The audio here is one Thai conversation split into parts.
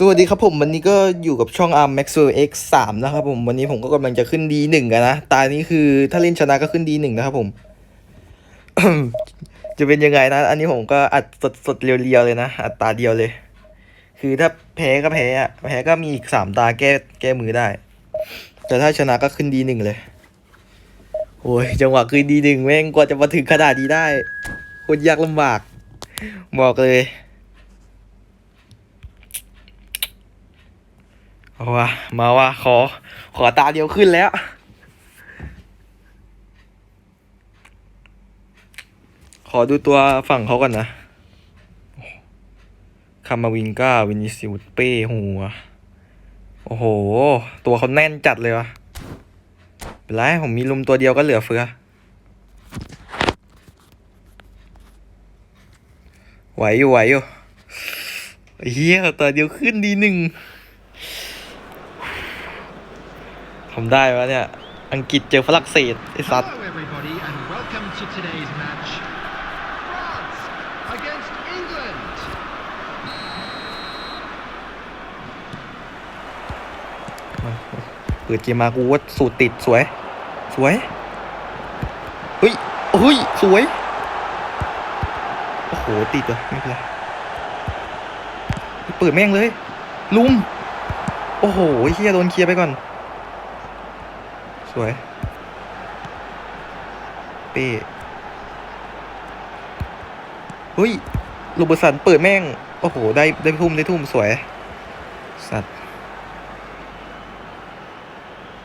สวัสดีครับผมวันนี้ก็อยู่กับช่อง ARM Maxwell X 3นะครับผมวันนี้ผมก็กำลังจะขึ้น D1 กันนะ ตานี้คือถ้าเล่นชนะก็ขึ้น D1 นะครับผม จะเป็นยังไงนะ อันนี้ผมก็อัดสดสดๆเรียวๆเลยนะอัดตาเดียวเลย คือถ้าแพ้ก็แพ้อะแพ้ก็มีอีกสามตาแก้แก้มือได้ แต่ถ้าชนะก็ขึ้น D1 เลยโอ้ยจังหวะขึ้น D1 แม่งกว่าจะมาถึงขนาดนี้ได้โคตรยากลำบาก บอกเลย เอาวะมาว่ะขอ ขอตาเดียวขึ้นแล้ว ขอดูตัวฝั่งเขาก่อนนะคามาวิงก้าวินิซิวเป้หัว โอ้โห ตัวเขาแน่นจัดเลยวะเป็นไรผมมีลุมตัวเดียวก็เหลือเฟือ ไหวอยู่ไหวอยู่เฮียตัวเดียวขึ้นดีหนึ่ง ทำได้วะเนี่ย อังกฤษเจอฝรั่งเศสไอ้สัตว์ Hello, everybody, and welcome to today's match. France against England. เปิดเกมมากูว่าสูตรติดสวย สวยเฮ้ยเฮ้ยสวย โอ้โห ติดเหรอไม่เป็นไรเปิดแม่งเลย ลุม โอ้โหเฮียโดนเคลียร์ไปก่อนส วยเป้เฮ้ยโรเบร์ตสันเปิดแม่ง โอ้โห ได้ได้ทุ่มได้ทุ่มสวย สัตว์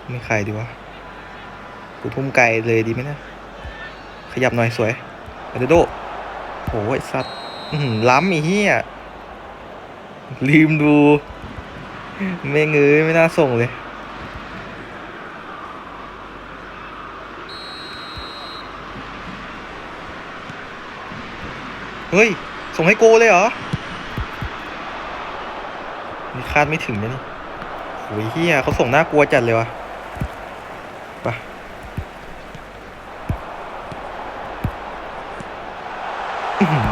ไม่ใครดีวะกูทุ่มไกลเลยดีไหมเนะ ขยับหน่อยสวยอาโดโดโอ้ยสัตว์ล้ำอีเหี้ยลืมดู ไม่เงยไม่น่าส่งเลย เฮ้ย ส่งให้โกเลยเหรอ นี่คาดไม่ถึงนะนี่โอ้ยเฮียเขาส่งน่ากลัวจัดเลยวะไป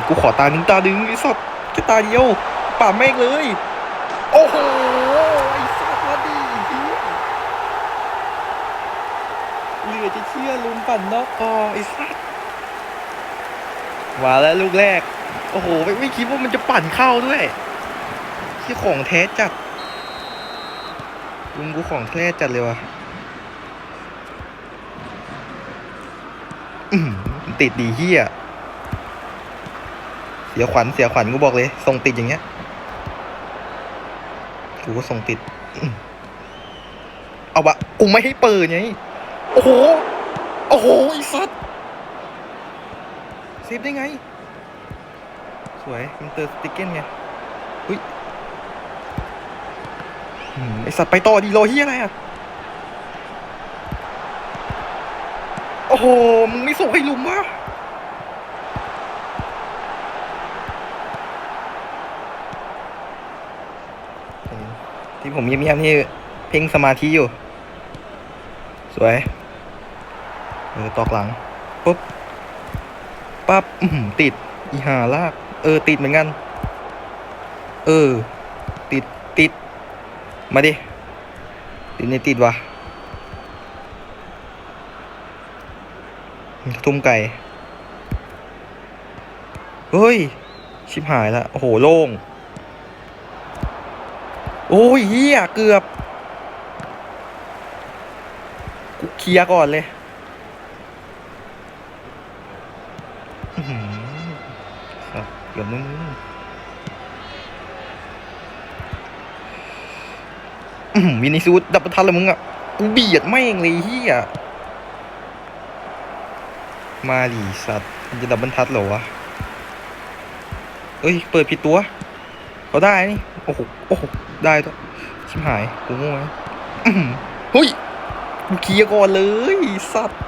กูขอตาหนึ่งตาดึงไอ้สัตว์แค่ตาเดียวป่าแม่งเลย โอ้โหไอ้สัตว์มาดีเฮียเหลือจะเชื่อลุมปั่นนอกกอไอ้สัตว์มาแล้วลูกแรก โอ้โหไม่ไม่คิดว่ามันจะปั่นเข้าด้วยที่ของแท้จัดลุงกูของแท้จัดเลยวะติดดีเฮียเสียขวัญเสียขวัญกูบอกเลยส่งติดอย่างเงี้ยกูก็ส่งติด เอาบะกูไม่ให้เปิดไงโอ้โห โอ้โหไอ้สัสเซฟได้ไง วยมันเตอร์สติกเก้นไงอุ้ยไอสัตว์ไปต่อดีรอเฮียอะไรอะ โอ้โห มึงไม่ส่งให้ลุมวะที่ผมเงียบๆนี่เพ่งสมาธิอยู่ สวยเออตอกหลัง ปุ๊บ ปั๊บอื้อหือติด อีหาลาก เออ ติดเหมือนกัน เออ ติดติด มาดิ ติดในติดวะทุ่มไก่ เฮ้ย ชิบหายละโอ้โห โล่ง โอ้ยเฮียเกือบ กูเคลียร์ก่อนเลย อื้อหือครับเกือบมึงอื้อหือ วินิซูดดับบิลทันเลยมึงอะกูเบียดแม่งเลยเฮียมาดิสัตว์จะดับบรรทัดเหรอวะเอ้ย เปิดผิดตัวเขาได้นี่ โอ้โห โอ้โห ได้ตัวชิบหาย กูโง่ไหมอื้อหือเฮ้ยกูเคลียร์ก่อนเลย สัตว์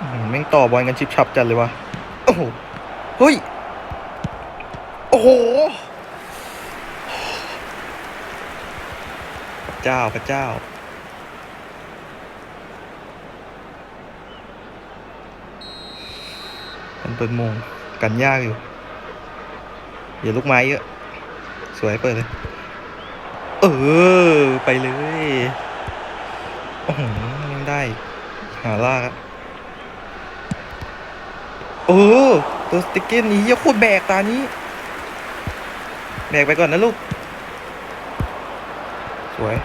อื้อหือ แม่งต่อบอลกันชิบชับจัดเลยวะโอ้โหเฮ้ยโอ้โหพระเจ้าพระเจ้าเปิดโมงกันยากอยู่อย่าลูกไม้เยอะ สวยเปิดเลย เออ ไปเลย โอ้โหยังได้ หาลากอะ เออตัวสติกเกอร์นี้เหี้ยโคตรแบกตานี้ แบกไปก่อนนะลูก สวย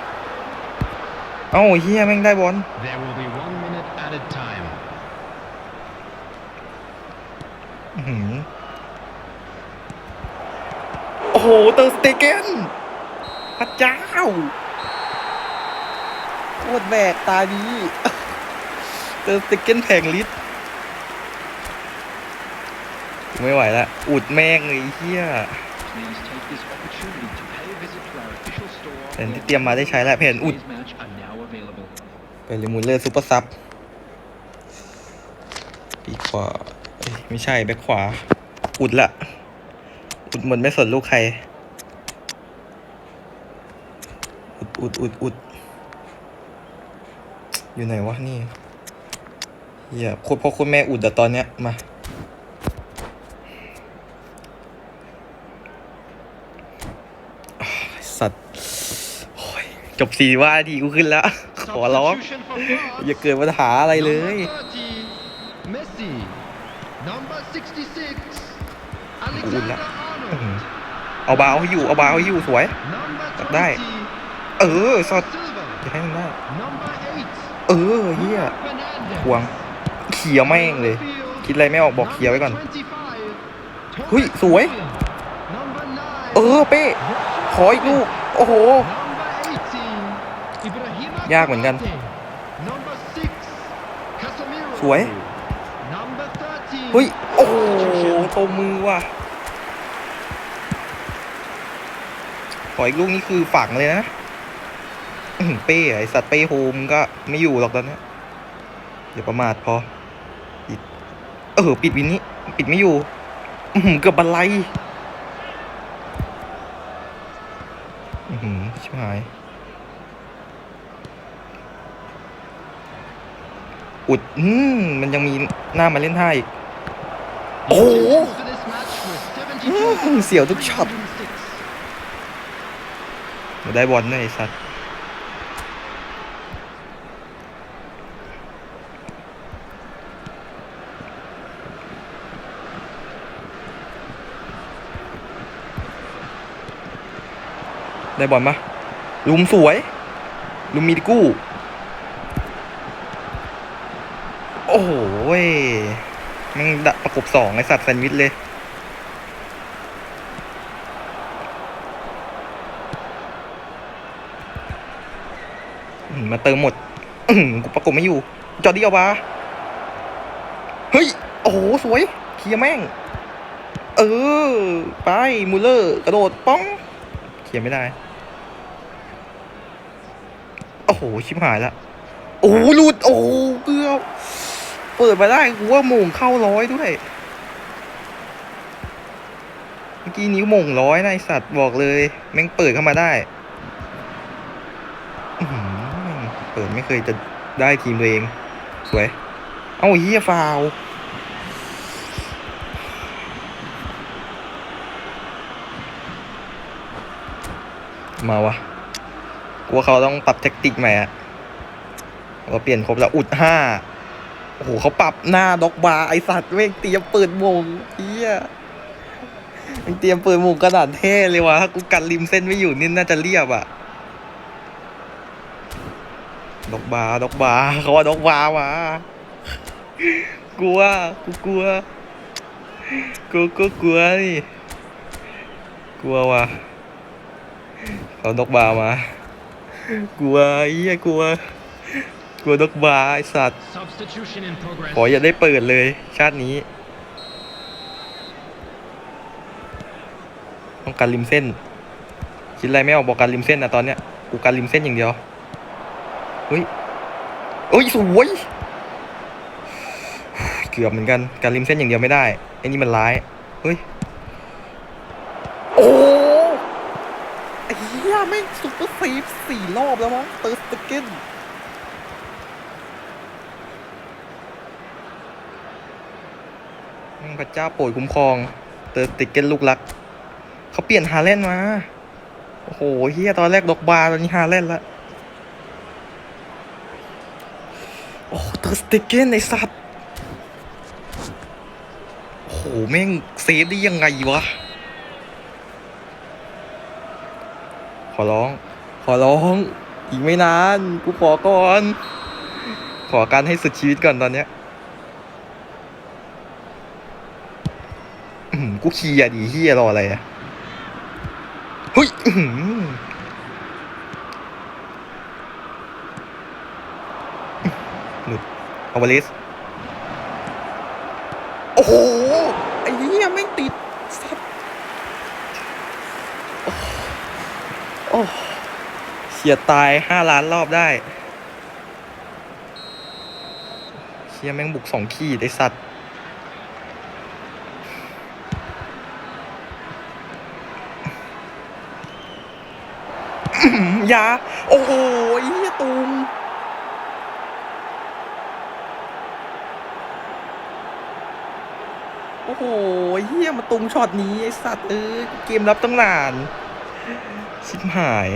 เอ้าเฮียแม่งได้บอล There will be one minute added time. อื้อหือโอ้โหเตอร์สเตเกนพระเจ้าโคตรแบกตานี้เตอร์สเตเกนแผงลิตร ไม่ไหวละ อุดแม่งเลยไอ้เฮีย Please take this opportunity to pay a visit to our official store. แผนที่เตรียมมาได้ใช้แล้วแผนอุด Today's match are now available. ไปเลยมูลเลอร์ซูเปอร์ซับปีกขวาเอ้ยไม่ใช่แบ็คขวา อุดละ อุดหมดไม่สนลูกใคร อุดอุดอุดอุดอยู่ไหนวะนี่เฮียโคตรพ่อโคตรแม่อุดอะตอนเนี้ยมา อ้าวสัตว์โอ้ย จบสี่ว่าทีกูขึ้นแล้ว ขอร้อง Substitution for France. อย่าเกิดปัญหาอะไรเลย Number 30, Messi. Number 66, อุ่นละ Alexander อื้อหือ Arnold. เอาบาเอาให้อยู่ เอาบาเอาให้อยู่สวย Number ได้ 20, เออสด Silva. อย่าให้มันได้ Number 8, เออเฮีย Fernandes. ควงเขี่ยแม่งเลย คิดอะไรไม่ออกบอกเขี่ยไว้ก่อนเฮ้ยสวย เออเป้ขออีกลูก โอ้โห ยากเหมือนกัน สวยเฮ้ย โอ้โหโตมือว่ะขออีกลูกนี้คือฝังเลยนะอื้อหือเป้ไอสัตว์เป้โฮมก็ไม่อยู่หรอกตอนเนี้ยอย่าประมาทพอปิดเออปิดวินนี้ ปิดไม่อยู่อือหือเกือบบันไลอือหือชิบหาย อุดอืมมันยังมีหน้ามาเล่นท่าอีกโอ้โหอื้อเสียวทุกช็อตเดี๋ยวได้บอลด้วยไอ้สัตว์ได้บอลปะลุมสวย ลุมมีดิกู้ โอ้โหเว้ยแมัน ดะประกบสองไอสัตว์แซนด์วิชเลย มาเติมหมดกูประกบไม่อยู่ จอร์ดี้เอาวาเฮ้ย โอ้โห สวยเคลียร์แม่ง เออ ไป มูลเลอร์ กระโดด ป้องเคลียร์ไม่ได้ โอ้โห ชิบหายละ โอ้หลุด โอ้ ปิดมาได้กูว่าโมงเข้าร้อยด้วย เมื่อกี้นิ้วโมงร้อยนะไอสัตว์บอกเลย แม่งเปิดเข้ามาได้เปิดไม่เคยจะได้ทีมตัวเอง สวย เอ้าเฮียฟาวมาวะกลัวเขาต้องปรับแท็กติกใหม่อะเราเปลี่ยนครบแล้วอุดห้า โอ้โหเขาปรับหน้าด็อกบาร์ไอสัตว์เว้งเตรียมเปิดวงเฮียมันเตรียมเปิดวงกระดาษเท่เลยวะถ้ากูกันริมเส้นไม่อยู่นี่น่าจะเรียบอะดอกบาร์ดอกบาร์เขาว่าดอกบาร์มากลัวกูกลัวกูก็กลัวนี่กลัวว่ะเขาดอกบาร์มากลัวเหี้ยกลัว ลัวดอกบาร์ไอสัตว์ Substitution in progress. ขออย่าได้เปิดเลยชาตินี้ ต้องการริมเส้น คิดอะไรไม่ออกบอกการริมเส้นนะตอนเนี้ยกูการริมเส้นอย่างเดียวเฮ้ยเอ้ยสวยเกือบเหมือนกันการริมเส้นอย่างเดียวไม่ได้ไอ้นี่มันร้ายเฮ้ยโอ้ไอ้เหี้ยไม่งซุปเปอร์ซีฟสี่รอบแล้วมั้งเติร์สตเกน แม่ง พระเจ้าโปรดคุ้มครอง เตอร์ติกเกนลูกรัก เขาเปลี่ยนฮาเลนมา โอ้โหเฮียตอนแรกดอกบาร์ตอนนี้ฮาเลนละโอ้เตอร์สติกเกนไอสัตว์โอ้โหแม่งเซฟได้ยังไงวะ ขอร้อง ขอร้อง อีกไม่นาน กูขอก่อน ขอการให้สุดชีวิตก่อนตอนเนี้ย อื้อหือ กูเคลียร์ดีเฮียรออะไรอะเฮ้ยหลุดเอาวาเลสโอ้โห ไอ้เหี้ยไม่งติดสัตว์โอ้เฉียตายห้าล้านรอบได้เชียแม่งบุกสองขีดไอสัตว์ อื้อหือ ยา โอ้โหไอ้เหี้ยตูมโอ้โหเฮียมาตุงช็อตนี้ ไอสัตว์เอ้ยเกมรับตั้งนาน ชิบหาย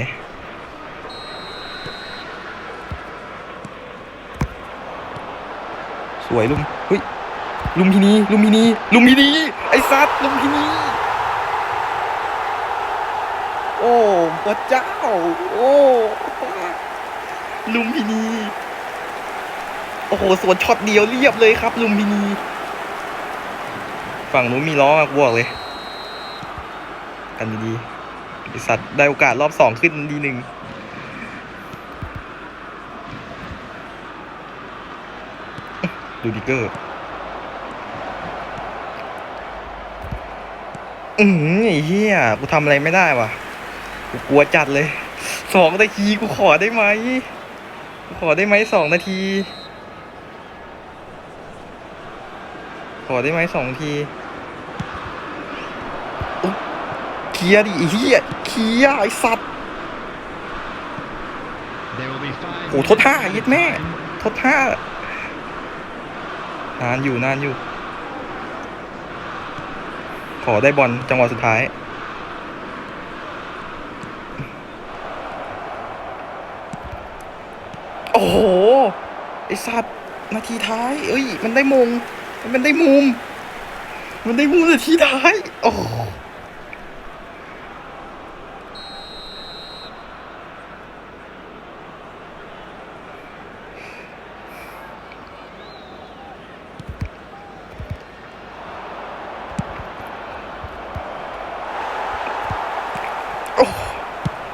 สวยลุมเฮ้ยลุมพินีลุมพินีลุมพินีไอสัตว์ลุมพินี โอ้พระเจ้า โอ้ลุมพินี โอ้โหสวนช็อตเดียวเรียบเลยครับ ลุมพินี ฝั่งนู้นมีล้อมากบอกเลย กันดีๆไอสัตว์ได้โอกาสรอบสองขึ้นดีหนึ่งดูดิเกอร์อือหือไอ้เหี้ยกูทำอะไรไม่ได้วะ กูกลัวจัดเลยสองนาทีกูขอได้ไหมกูขอได้ไหมสองนาที ขอได้ไหมสองทีเคลียดิไอ้เฮียเคลียไอ้สัตว์โอ้โหทดท่าย็ดแม่ทดท่านานอยู่นานอยู่ ขอได้บอลจังหวะสุดท้าย โอ้โห ไอ สัตว์นาทีท้าย เอ้ย มันได้มง มันได้มุม มันได้มุมนาทีท้าย โอ้โห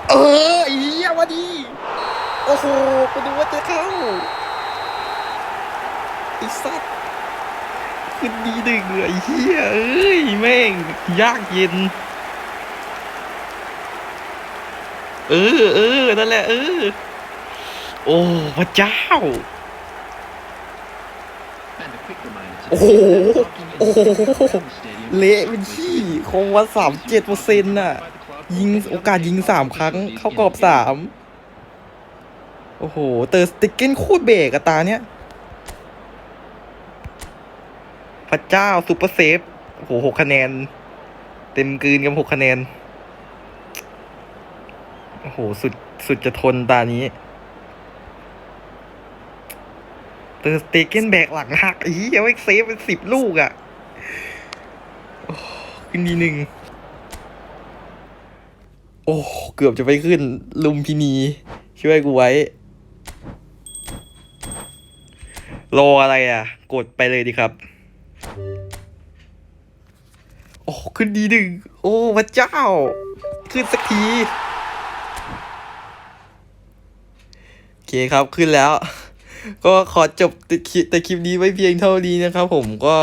เออไอ้เหี้ยมาดี โอ้โหกูดูว่าจะเข้าไอ้สัตว์ ขึ้นดีดึงเลยไอ้เหี้ยเอ้ยแม่งยากเย็น เออเออนั่นแหละเออ โอ้พระเจ้า And a quick reminder to โอ้โห parking in โอ้โห the stadium เละเป็นขี้คงว่าสามเจ็ดเปอร์เซ็นต์น่ะ ยิงโอกาสยิงสามครั้ง เข้ากรอบสามโอ้โห เตอร์สติกเกนโคตรเบรกอะตาเนี้ย พระเจ้าซูเปอร์เซฟโอ้โหหกคะแนน เต็มกืนกับหกคะแนน โอ้โห สุด สุดจะทนตานี้เตอร์สติกเกนแบกหลังหักอียังไม่เซฟเป็นสิบลูกอะโอ้ขึ้นดีหนึ่ง โอ้ เกือบจะไปขึ้น ลุมพินี ช่วยกูไว้ รออะไรอะ กดไปเลยดีครับ โอ้ขึ้นดีหนึ่งโอ้พระเจ้า ขึ้นสักที โอเคครับขึ้นแล้ว ก็ขอจบแต่คลิปนี้ไว้เพียงเท่านี้นะครับผมก็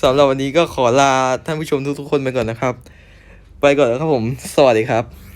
สำหรับวันนี้ก็ขอลาท่านผู้ชมทุกๆคนไปก่อนนะครับ ไปก่อนแล้วครับผม สวัสดีครับ